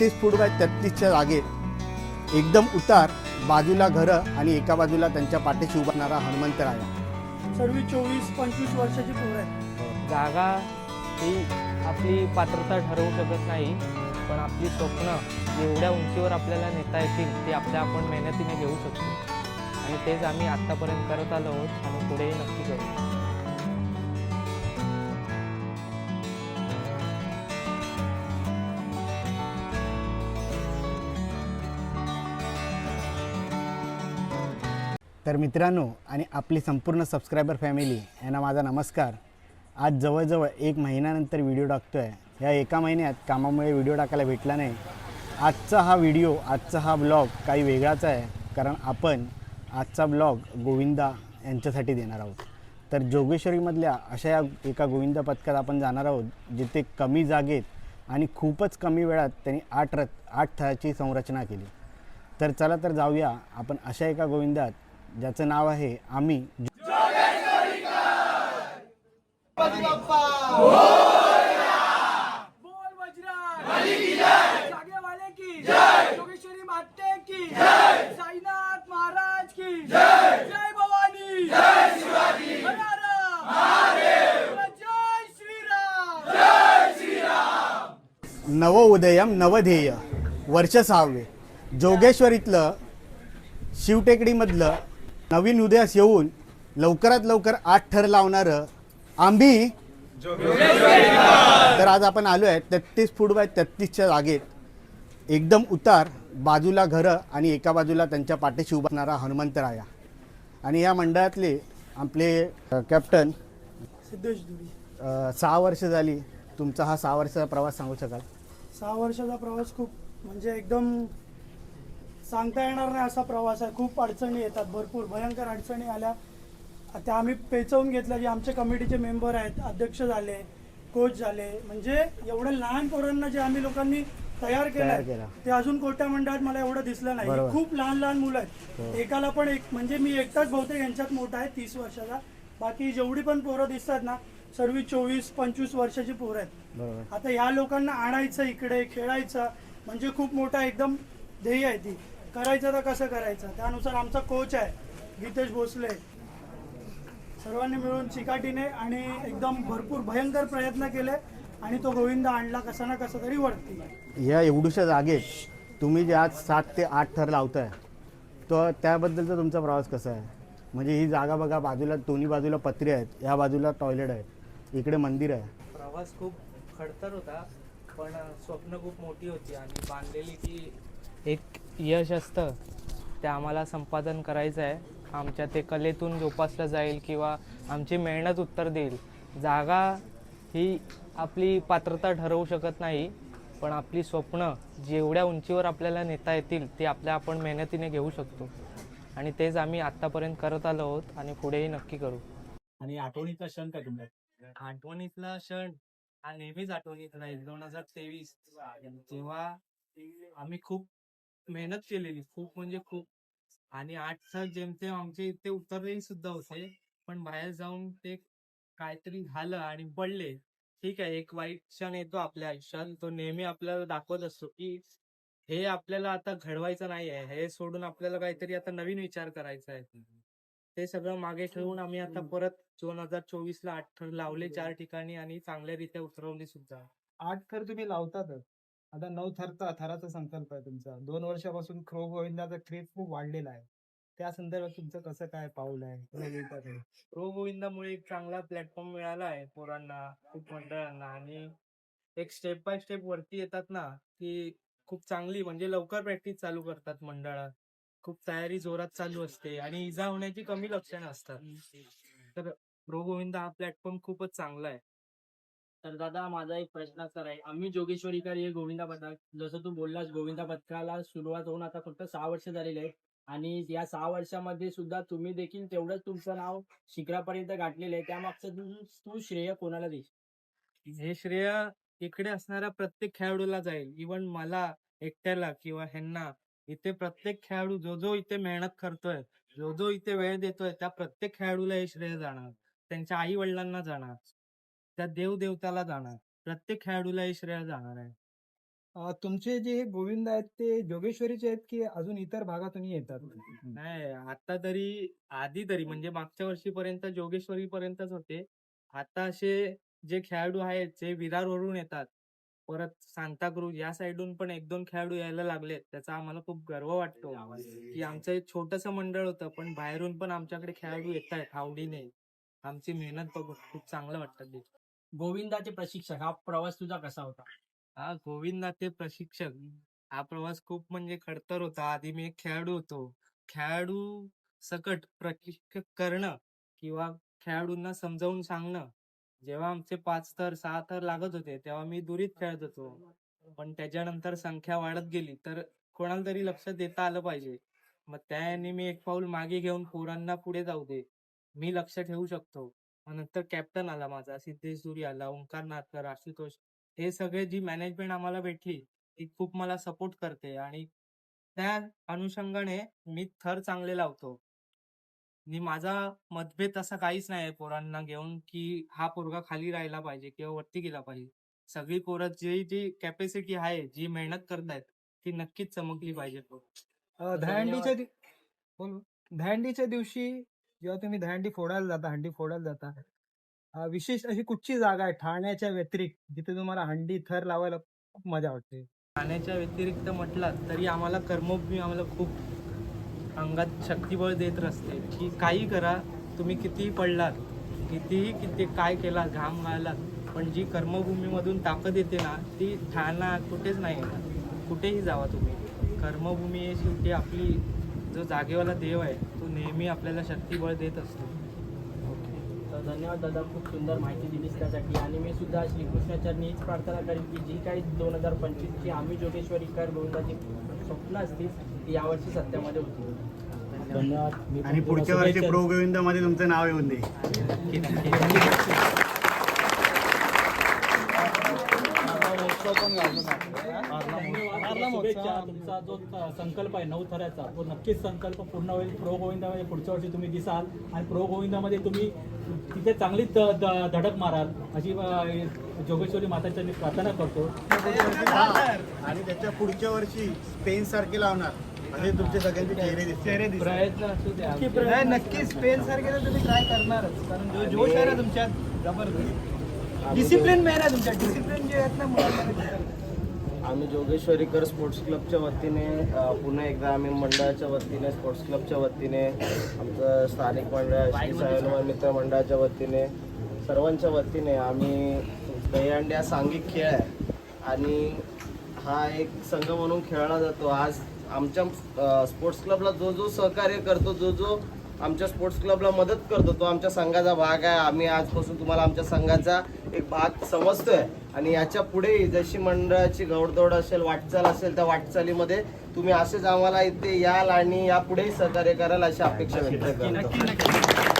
तीस foot by तेहतीसच्या जागेत एकदम उतार बाजूला घरं आणि एका बाजूला त्यांच्या पाठीशी उभारणारा हनुमंतराया सर्व चोवीस पंचवीस वर्षाची पोरं आहेत. जागा ही आपली पात्रता ठरवू शकत नाही पण आपली स्वप्न जेवढ्या उंचीवर आपल्याला नेता येतील ते आपल्या आपण मेहनतीने घेऊ शकतो. आणि तेच आम्ही आत्तापर्यंत करत आलो आहोत आणि पुढेही नक्की करू. तर मित्रांनो आणि आपली संपूर्ण सबस्क्रायबर फॅमिली यांना माझा नमस्कार. आज जवळजवळ एक महिन्यानंतर व्हिडिओ टाकतो आहे या एका महिन्यात कामामुळे व्हिडिओ टाकायला भेटला नाही. आजचा हा व्हिडिओ आजचा हा ब्लॉग काही वेगळाच आहे. कारण आपण आजचा ब्लॉग गोविंदा यांच्यासाठी देणार आहोत. तर जोगेश्वरीमधल्या अशा या एका गोविंदा पथकात आपण जाणार आहोत जिथे कमी जागेत आणि खूपच कमी वेळात त्यांनी आठ रथ आठ थराची संरचना केली. तर चला तर जाऊया आपण अशा एका गोविंदात ज्याचं नाव आहे आम्ही साईनाथ महाराज की जय भवानी जय शिवाजी जय श्रीराम नव उदयम नवध्येय वर्ष सहावे. जोगेश्वरीतलं शिवटेकडीमधलं नवीन उदयास येऊन लवकरात लवकर आठ ठर लावणारं आंबी. तर आज आपण आलो आहे तेहतीस फूट बाय तेहतीसच्या जागेत. एकदम उतार बाजूला घरं आणि एका बाजूला त्यांच्या पाठीशी उभारणारा हनुमंतराया आणि या मंडळातले आपले कॅप्टन सिद्धेश सहा वर्ष झाली. तुमचा हा सहा वर्षाचा प्रवास सांगू शकाल? सहा वर्षाचा प्रवास खूप म्हणजे एकदम सांगता येणार नाही असा प्रवास आहे. खूप अडचणी येतात भरपूर. भयंकर अडचणी आल्या. त्या आम्ही पेचवून घेतल्या जे आमचे कमिटीचे मेंबर आहेत अध्यक्ष झाले कोच झाले. म्हणजे एवढ्या लहान पोरांना जे आम्ही लोकांनी तयार केलं. ते अजून कोट्या मंडळात मला एवढं दिसलं नाही. खूप लहान लहान मुलं आहेत. एकाला पण एक म्हणजे मी एकटाच बहुतेक यांच्यात मोठा आहे तीस वर्षाचा. बाकी जेवढी पण पोरं दिसतात ना सर्व चोवीस पंचवीस वर्षाची पोरं आहेत. आता ह्या लोकांना आणायचं इकडे खेळायचं म्हणजे खूप मोठा एकदम ध्येय आहे ती. करायचं तर कसं करायचं? त्यानुसार आमचा कोच आहे गीतेश भोसले. सर्वांनी मिळून चिकाटीने आणि एकदम भरपूर भयंकर प्रयत्न केले आणि तो गोविंद आणला कसा ना कसा तरी वरती. या एवढूशा जागेत तुम्ही जे आज सात ते आठ थर लावताय तर त्याबद्दलचा तुमचा प्रवास कसा आहे? म्हणजे ही जागा बघा बाजूला दोन्ही बाजूला पत्रे आहेत या बाजूला टॉयलेट आहे इकडे मंदिर आहे. प्रवास खूप खडतर होता पण स्वप्न खूप मोठी होती आणि बांधलेली की एक यश असतं ते आम्हाला संपादन करायचं आहे. आमच्या ते कलेतून जोपासलं जाईल किंवा आमची मेहनत उत्तर देईल. जागा ही आपली पात्रता ठरवू शकत नाही पण आपली स्वप्न जेवढ्या उंचीवर आपल्याला नेता येतील ते आपल्या आपण मेहनतीने घेऊ शकतो. आणि तेच आम्ही आत्तापर्यंत करत आलो आहोत आणि पुढेही नक्की करू. आणि आठवणीचा क्षण काय तुमचा? आठवणीतला क्षण हा नेहमीच आठवणीत राहील दोन हजार तेवीस तेव्हा आम्ही खूप मेहनत केलेली खूप म्हणजे खूप. आणि आठ तास जेमतेम आमचे इथे उतरलेही सुद्धा होते पण बाहेर जाऊन ते काहीतरी झालं आणि पडले. ठीक आहे एक वाईट क्षण येतो आपल्या आयुष्यात तो नेहमी आपल्याला दाखवत असतो की हे आपल्याला आता घडवायचं नाही आहे हे सोडून आपल्याला काहीतरी आता नवीन विचार करायचा आहे. ते सगळं मागे ठेवून आम्ही आता परत दोन हजार चोवीस ला आठ थर लावले चार ठिकाणी आणि चांगल्यारीत्या उतरवली सुद्धा. आठ थर तुम्ही लावतातच. आता नऊ थरचा थराचा संकल्प आहे तुमचा. दोन वर्षापासून खो गोविंदाचा क्रेज खूप वाढलेला आहे. त्या संदर्भात तुमचं कसं काय पाऊल आहे? गोविंदाकडे? गोविंदामुळे एक चांगला प्लॅटफॉर्म मिळाला आहे पोरांना खूप मंडळांना आणि एक स्टेप बाय स्टेप वरती येतात ना की खूप चांगली म्हणजे लवकर प्रॅक्टिस चालू करतात मंडळात. खूप तयारी जोरात चालू असते आणि इजा होण्याची कमी लक्षणं असतात. तर प्रो गोविंदा हा प्लॅटफॉर्म खूपच चांगला आहे. तर दादा माझा एक प्रश्न सर आहे आम्ही जोगेश्वरीकर हे गोविंदा पथक जसं तू बोललास गोविंदा पथकाला सुरुवात होऊन आता फक्त सहा वर्ष झालेले आहेत. आणि या सहा वर्षामध्ये सुद्धा तुम्ही देखील तेवढंच तुमचं नाव शिखरापर्यंत गाठलेलं आहे. त्यामागचं तू श्रेय कोणाला देश हे श्रेय इकडे असणाऱ्या प्रत्येक खेळाडूला जाईल. इवन मला एकट्याला किंवा ह्यांना इथे प्रत्येक खेळाडू जो जो इथे मेहनत करतोय जो जो इथे वेळ देतोय त्या प्रत्येक खेळाडूला हे श्रेय जाणार. त्यांच्या आई वडिलांना जाणार. त्या देव देवताला जाणार. प्रत्येक खेळाडूला हे श्रेय जाणार आहे. अं, तुमचे जे गोविंद आहेत ते जोगेश्वरीचे आहेत की अजून इतर भागातून येतात? नाही आता तरी आधी तरी म्हणजे मागच्या वर्षीपर्यंत जोगेश्वरी पर्यंतच होते. आता असे जे खेळाडू आहेत जे विरारवरून येतात परत सांताक्रूज या साईडून पण एक दोन खेळाडू यायला लागलेत त्याचा आम्हाला खूप गर्व वाटतो. की आमचं एक छोटस मंडळ होतं पण बाहेरून पण आमच्याकडे खेळाडू येत आहेत आवडीने. आमची मेहनत बघून खूप चांगलं वाटतं. ते गोविंदाचे प्रशिक्षक हा प्रवास तुझा कसा होता? हा गोविंदा ते प्रशिक्षक. हा प्रवास खूप म्हणजे खडतर होता. आधी मी एक खेळाडू होतो. खेळाडू सकट प्रशिक्षक करणं किंवा खेळाडूंना समजावून सांगणं. जेव्हा आमचे पाच थर सहा थर लागत होते तेव्हा मी दुरीत खेळत होतो. पण त्याच्यानंतर संख्या वाढत गेली तर कोणाला तरी लक्ष देता आलं पाहिजे. मग त्याने मी एक पाऊल मागे घेऊन पोरांना पुढे जाऊ दे. मी लक्ष ठेवू शकतो. मग नंतर कॅप्टन आला माझा सिद्धेश दुरी आला ओंकार नाथकर आशुतोष. हे सगळे जी मॅनेजमेंट आम्हाला भेटली ती खूप मला सपोर्ट करते आणि त्या अनुषंगाने मी थर चांगले लावतो. आणि माझा मतभेद असा काहीच नाही आहे पोरांना घेऊन की हा पोरगा खाली राहिला पाहिजे किंवा वरती गेला पाहिजे. सगळी पोरं जी जी कॅपॅसिटी आहे जी मेहनत करतायत ती नक्कीच चमकली पाहिजे. दि- बोल. दहीहंडीच्या दिवशी जेव्हा तुम्ही दहंडी फोडायला जाता हंडी फोडायला जाता विशेष अशी कुठची जागा आहे ठाण्याच्या व्यतिरिक्त जिथे तुम्हाला हंडी थर लावायला खूप मजा वाटते? ठाण्याच्या व्यतिरिक्त म्हटलात तरी आम्हाला कर्मभूमी आम्हाला खूप अंगात शक्तिबळ देत असते की काही करा तुम्ही कितीही पडलात कितीही किती काय केला घाम घालात पण जी कर्मभूमीमधून ताकद येते ना ती ठाणा कुठेच नाही येणार. कुठेही जावा तुम्ही. कर्मभूमी शेवटी आपली जो जागेवाला देव आहे तो नेहमी आपल्याला शक्तिबळ देत असतो. तर धन्यवाद दादा खूप सुंदर माहिती दिलीस त्यासाठी. आणि मी सुद्धा श्रीकृष्णाचरणी हीच प्रार्थना करेन की जी काही दोन हजार पंचवीसची आम्ही जोगेश्वरीकर गोविंदाची स्वप्न असतील ती यावर्षी सत्यामध्ये होतील. धन्यवाद. आणि पुढच्या वर्षी प्रो गोविंदामध्ये तुमचं नाव येऊन दे. शुभेच्छा तुमचा जो संकल्प आहे नऊ थराचा तो नक्कीच संकल्प पूर्ण होईल. प्रो गोविंदामध्ये पुढच्या वर्षी तुम्ही दिसाल आणि प्रो गोविंदामध्ये तुम्ही तिथे चांगली धडक माराल अशी जोगेश्वरी माताच्या मी प्रार्थना करतो. आणि त्याच्या पुढच्या वर्षी स्पेन सारखे लावणार. असे तुमचे सगळ्यांचे चेहरे दिसते प्रयत्न असू द्या. नाही नक्की स्पेन सारखे तर तुम्ही ट्राय करणारच. कारण जो जोश आहे ना तुमच्यात जबरदस्त. डिसिप्लिन मेन आहे तुमच्या. डिसिप्लिन जे आहेत ना मुलांमध्ये आम्ही जोगेश्वरीकर स्पोर्ट्स क्लबच्या वतीने पुन्हा एकदा आम्ही मंडळाच्या वतीने स्पोर्ट्स क्लबच्या वतीने आमचं स्थानिक मंडळ श्री सायनुमान मित्र मंडळाच्या वतीने सर्वांच्या वतीने आम्ही दहीहंडी हा सांघिक खेळ आहे. आणि हा एक संघ म्हणून खेळला जातो. आज आमच्या स्पोर्ट्स क्लबला जो जो सहकार्य करतो जो जो आमच्या स्पोर्ट्स क्लबला मदत करतो. तो आमच्या संघाचा भाग आहे. आम्ही आजपासून तुम्हाला आमच्या संघाचा एक भाग समजतोय. आणि याच्या पुढेही जशी मंडळाची गौडदौड असेल वाटचाल असेल त्या वाटचालीमध्ये तुम्ही असेच आम्हाला इथे याल आणि यापुढेही सहकार्य कराल अशी अपेक्षा व्यक्त करतो.